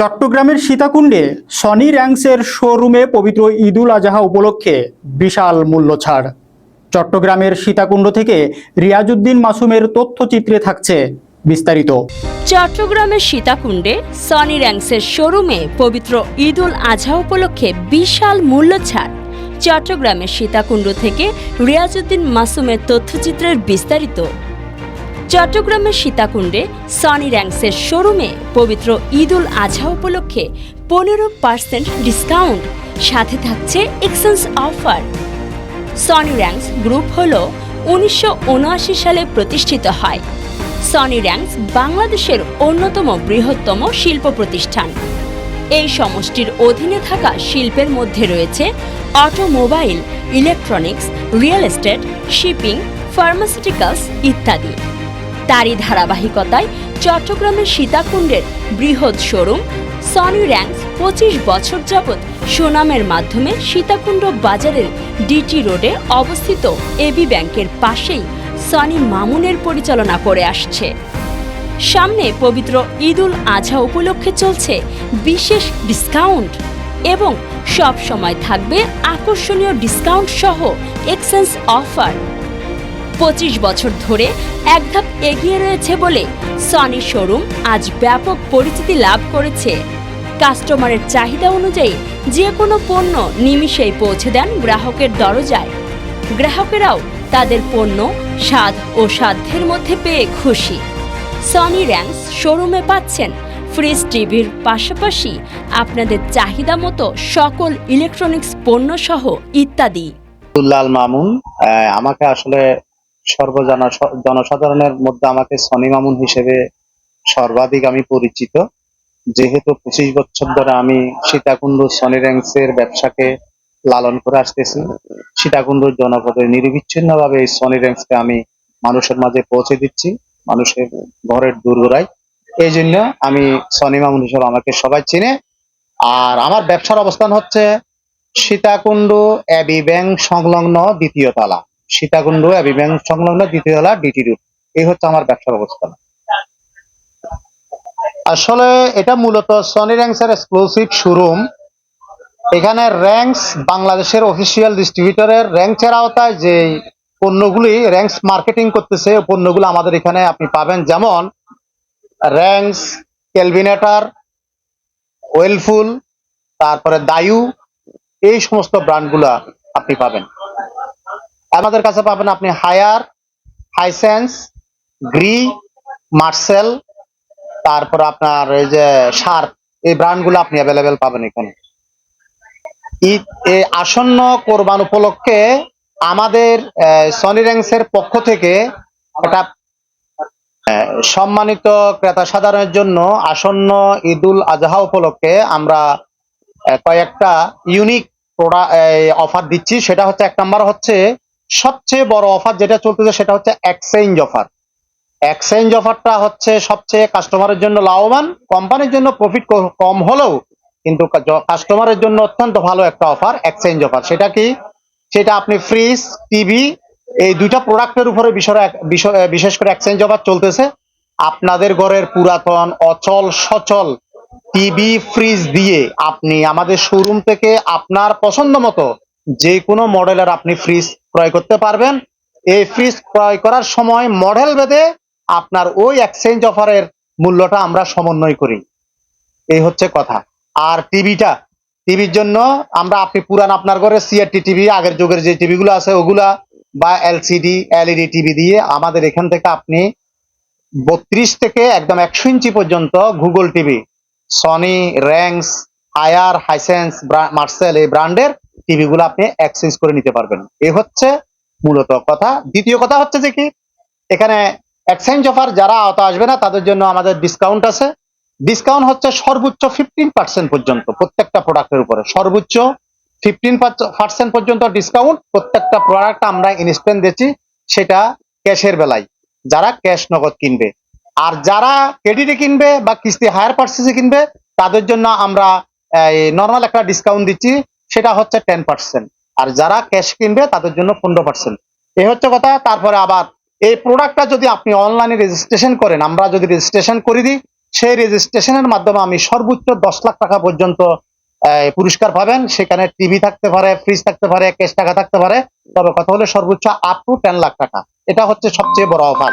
চট্টগ্রামের সীতাকুণ্ডে সনি র্যাঙ্কসের শোরুমে পবিত্র ঈদুল আজহা উপলক্ষে বিশাল মূল্য ছাড় চট্টগ্রামের সীতাকুণ্ড থেকে রিয়াজুদ্দিন মাসুমের তথ্যচিত্রে থাকছে বিস্তারিত। চট্টগ্রামের সীতাকুণ্ডে সনি র্যাঙ্কসের শোরুমে পবিত্র ঈদ উল আজহা উপলক্ষে বিশাল মূল্য ছাড় চট্টগ্রামের সীতাকুণ্ড থেকে রিয়াজুদ্দিন মাসুমের তথ্যচিত্রের বিস্তারিত চট্টগ্রামের সীতাকুণ্ডে সনি র্যাঙ্কসের শোরুমে পবিত্র ঈদ উল আজহা উপলক্ষে পনেরো পার্সেন্ট ডিসকাউন্ট সাথে থাকছে exchange offer Sony Rangs group হল উনিশশো উনআশি সালে প্রতিষ্ঠিত হয়। সনি র্যাঙ্কস বাংলাদেশের অন্যতম বৃহত্তম শিল্প প্রতিষ্ঠান। এই সমষ্টির অধীনে থাকা শিল্পের মধ্যে রয়েছে automobile electronics real estate shipping pharmaceuticals ইত্যাদি। তারই ধারাবাহিকতায় চট্টগ্রামের সীতাকুণ্ডের বৃহৎ শোরুম সনি র্যাঙ্কস পঁচিশ বছর যাবৎ সুনামের মাধ্যমে সীতাকুণ্ড বাজারের ডিটি রোডে অবস্থিত এবি ব্যাংকের পাশেই সনি মামুনের পরিচালনা করে আসছে। সামনে পবিত্র ঈদুল আজহা উপলক্ষে চলছে বিশেষ ডিসকাউন্ট এবং সব সময় থাকবে আকর্ষণীয় ডিসকাউন্ট সহ এক্সচেঞ্জ অফার পঁচিশ বছর ধরে এক ধাপ এগিয়ে রয়েছে বলে সনি শোরুম আজ ব্যাপক পরিচিতি লাভ করেছে। কাস্টমারের চাহিদা অনুযায়ী যে কোনো পণ্য নিমিষেই পৌঁছে দেন গ্রাহকের দরজায়। গ্রাহকেরাও তাদের পণ্য, স্বাদ ও সাধ্যের মধ্যে পেয়ে খুশি। সনি র্যাঙ্কস শোরুমে পাচ্ছেন ফ্রিজ টিভির পাশাপাশি আপনাদের চাহিদা মতো সকল ইলেকট্রনিক্স পণ্য সহ ইত্যাদি আব্দুল্লাল মামুন আমাকে আসলে সর্বজন জনসাধারণের মধ্যে আমাকে সনি মামুন হিসেবে সর্বাধিক আমি পরিচিত। যেহেতু পঁচিশ বছর ধরে আমি সীতাকুণ্ড সনি র্যাঙ্কসের ব্যবসাকে লালন করে আসতেছি। সীতাকুণ্ড জনপদে নিরবিচ্ছিন্নভাবে এই সনি র্যাঙ্কসকে আমি মানুষের মাঝে পৌঁছে দিচ্ছি, মানুষের ঘরের দূরগোড়ায় এই জন্য আমি সনি মামুন হিসেবে আমাকে সবাই চিনে। আর আমার ব্যবসার অবস্থান হচ্ছে সীতাকুণ্ড অ্যাবি ব্যাংক সংলগ্ন দ্বিতীয় তলা। সীতাকুণ্ড অ্যাবি ব্যাংক সংলগ্ন দ্বিতীয় তলা, ডিটি রুট এই হচ্ছে আমার ব্যবসার অবস্থান আসলে এটা মূলত সনি র্যাঙ্কসের এক্সক্লুসিভ শোরুম এখানে র্যাঙ্কস বাংলাদেশের অফিসিয়াল ডিস্ট্রিবিউটরের র্যাঙ্কসের আওতায় যে পণ্যগুলি র্যাঙ্কস মার্কেটিং করতেছে পণ্যগুলো আমাদের এখানে আপনি পাবেন। যেমন র্যাঙ্কস ক্যালভিনেটার ওয়েলফুল তারপরে দায়ু এই সমস্ত ব্র্যান্ডগুলা আপনি পাবেন। আমাদের কাছে পাবেন আপনি হায়ার, হাইসেন্স, গ্রি, মার্সেল, তারপর আপনার এই যে শার্প, এই ব্র্যান্ডগুলো আপনি অ্যাভেলেবেল পাবেন এখানে। ঈদ আসন্ন কোরবান উপলক্ষে আমাদের সনি র্যাঙ্কসের পক্ষ থেকে একটা সম্মানিত ক্রেতা সাধারণের জন্য আসন্ন ঈদুল আজহা উপলক্ষে আমরা কয়েকটা ইউনিক প্রোডাক্ট অফার দিচ্ছি। সেটা হচ্ছে, এক নাম্বার হচ্ছে সবচেয়ে বড় অফার যেটা চলতেছে সেটা হচ্ছে এক্সচেঞ্জ অফার এক্সচেঞ্জ অফারটা হচ্ছে সবচেয়ে কাস্টমারের জন্য লাভবান কোম্পানির জন্য প্রফিট কম হলেও কিন্তু কাস্টমারের জন্য অত্যন্ত ভালো একটা অফার এক্সচেঞ্জ অফার সেটা কি? সেটা আপনি ফ্রিজ টিভি এই দুইটা প্রোডাক্টের উপরে বিশেষ করে এক্সচেঞ্জ অফার চলতেছে। আপনাদের ঘরের পুরাতন, অচল, সচল টিভি ফ্রিজ দিয়ে আপনি আমাদের শোরুম থেকে আপনার পছন্দ মতো যে কোনো মডেলের আপনি ফ্রিজ ক্রয় করতে পারবেন। এই ফ্রিজ ক্রয় করার সময় মডেল ভেদে আপনার ওই এক্সচেঞ্জ অফারের মূল্যটা আমরা সমন্বয় করি। এই হচ্ছে কথা। আর টিভিটা টিভির জন্য আমরা আপনি পুরান আপনার ঘরে সিআরটি টিভি আগের যুগের যে টিভিগুলো আছে ওগুলা বা এলসিডি এলইডি টিভি দিয়ে আমাদের এখান থেকে আপনি বত্রিশ থেকে একদম একশো ইঞ্চি পর্যন্ত Google TV Sony Rangs Haier Hisense Marcel এই ব্র্যান্ডের টিভি গুলো আপনি এক্সচেঞ্জ করে নিতে পারবেন। এই হচ্ছে মূলত কথা। দ্বিতীয় কথা হচ্ছে যে কি, এখানে এক্সচেঞ্জ অফার যারা আওতা আসবে না, তাদের জন্য আমাদের ডিসকাউন্ট আছে। ডিসকাউন্ট হচ্ছে সর্বোচ্চ ফিফটিন পার্সেন্ট পর্যন্ত প্রত্যেকটা প্রোডাক্টের উপরে। সর্বোচ্চ ফিফটিন পার্সেন্ট পর্যন্ত ডিসকাউন্ট প্রত্যেকটা প্রোডাক্ট আমরা ইনস্ট্যান্ট দিচ্ছি, সেটা ক্যাশের বেলায়। যারা ক্যাশ নগদ কিনবে। আর যারা ক্রেডিটে কিনবে বা কিস্তি হায়ার পার্সেসে কিনবে, তাদের জন্য আমরা নর্মাল একটা ডিসকাউন্ট দিচ্ছি। সেটা হচ্ছে টেন পার্সেন্ট আর যারা ক্যাশ কিনবে, তাদের জন্য পনেরো পার্সেন্ট এই হচ্ছে কথা, তারপরে আবার এই প্রোডাক্টটা যদি আপনি অনলাইনে রেজিস্ট্রেশন করেন, আমরা যদি রেজিস্ট্রেশন করে দিই, সেই রেজিস্ট্রেশনের মাধ্যমে আমি সর্বোচ্চ দশ লাখ টাকা পর্যন্ত পুরস্কার পাবেন। সেখানে টিভি থাকতে পারে ফ্রিজ থাকতে পারে ক্যাশ টাকা থাকতে পারে। তবে কথা হলে সর্বোচ্চ আপ টু টেন লাখ টাকা। এটা হচ্ছে সবচেয়ে বড় অফার